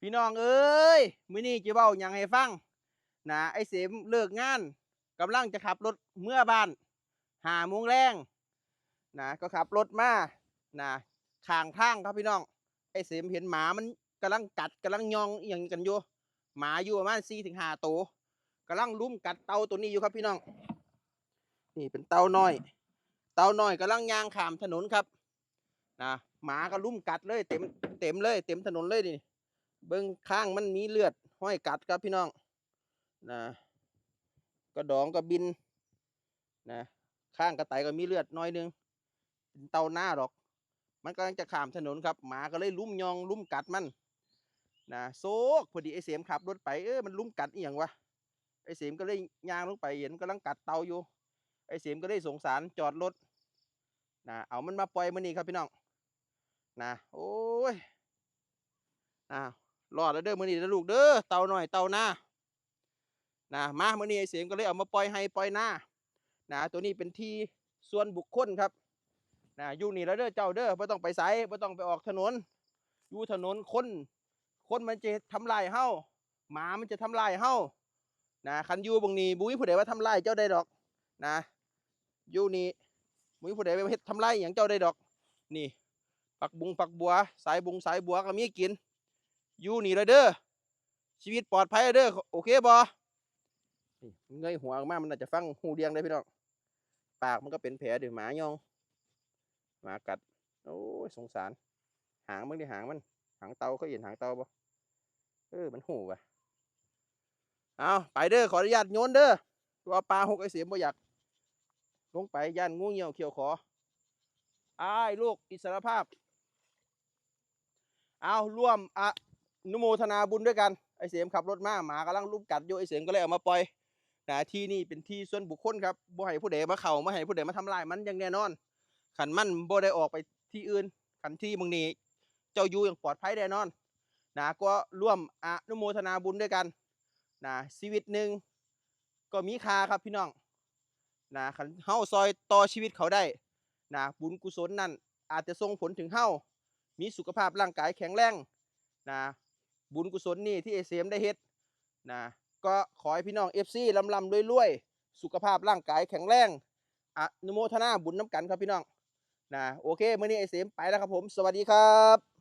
พี่น้องเอ้ยมื้อนี้จะเว้าหยังให้ฟังนะไอ้เสมเลิกงานกำลังจะขับรถเมื่อบ้านหาโมงแรงนะก็ขับรถมานะข้างทางครับพี่น้อง ไอ้เสมเห็นหมามันกำลังกัดกำลังยองอย่างกันอยู่หมาอยู่ประมาณ4ถึง5ตัวกำลังลุมกัดเต่าตัวนี้อยู่ครับพี่น้อง นี่เป็นเต่าน้อย เต่าน้อยกำลังยางขามถนนครับนะหมาก็ลุมกัดเลย เต็มเต็มเลย เต็มถนนเลยนี่ เบิ้งข้างมันมีเลือด ห้อยกัดครับพี่น้องนะกระดองกระบินนะข้างกระไตก็มีเลือดน้อยหนึงเป็นเตาหน้าดอก มันกำลังจะข้ามถนนครับ หมาก็เลยลุ่มยองลุ่มกัดมันนะโซกพอดีไอ้เสียมขับรถไปเออมันลุ่มกัดอีหยังวะไอ้เสียมก็เลยย่างลงไปเห็นมันกำลังกัดเตาอยู่ไอ้เสียมก็เลยสงสารจอดรถนะเอามันมาปล่อยมันนี่ครับพี่น้องนะโอ้ยอ้าว รอดแล้วเด้อมื้อนี้นะลูกเด้อเต่าหน่อยเต่าหน้านะมามื้อนี้ไอเสียงก็เลยเอามาปล่อยให้ปล่อยหน้านะตัวนี้เป็นที่ส่วนบุคคลครับนะอยู่นี่แล้วเด้อเจ้าเด้อบ่ต้องไปไสบ่ต้องไปออกถนน อยู่ถนนคน คนมันจะทำลายเฮาหมามันจะทำลายเฮานะคันอยู่บงนี้บุ้ยผู้ใดว่าทำลายเจ้าได้ดอกนะอยู่นี่บุ้ยผู้ใดว่าเฮ็ดทำลายหยังเจ้าได้ดอก นี่ปักบุงปักบัว สายบุงสายบัวก็มีกิน อยู่นี่เลยเด้อชีวิตปลอดภัยเด้อโอเคบอเงยหัวออกมามันอาจจะฟังหูเดียงได้พี่น้องปากมันก็เป็นแผลเดี๋ยวหมายองหมากัดโอ้ยสงสาร หางมันดิหางมันหางเตาเขาเห็นหางเตาบ่เออมันหูว่ะเอาไปเด้อขออนุญาตโยนเด้อตัวปลาหกไอเสียมบ่อยากลงไปย่านงูเหี่ยวเขียวขออ้ายลูกอิสรภาพ เอาร่วมอะ นุโมทนาบุญด้วยกันไอเสียมขับรถมาหมากำลังลุมกัดอยู่ไอเสียมก็เลยเอามาปล่อยนะที่นี่เป็นที่ส่วนบุคคลครับบ่ให้ผู้ใดมาเข้ามาให้ผู้ใดมาทำลายมันอย่างแน่นอนขันมันบ่ได้ออกไปที่อื่นขันที่มึงนี้เจ้าอยู่อย่างปลอดภัยแน่นอนนะก็ร่วมอนุโมทนาบุญด้วยกันนะชีวิตหนึ่งก็มีค่าครับพี่น้องนะขันเฮาซอยต่อชีวิตเขาได้นะบุญกุศลนั่นอาจจะส่งผลถึงเฮามีสุขภาพร่างกายแข็งแรงนะ บุญกุศลนี่ที่เอเซมได้เฮ็ดนะก็ขอให้พี่น้องเอฟซีลำลำรวยๆ สุขภาพร่างกายแข็งแรงอนุโมทนาบุญน้ำกันครับพี่น้องนะโอเคเมื่อนี้เอเซมไปแล้วครับผม สวัสดีครับ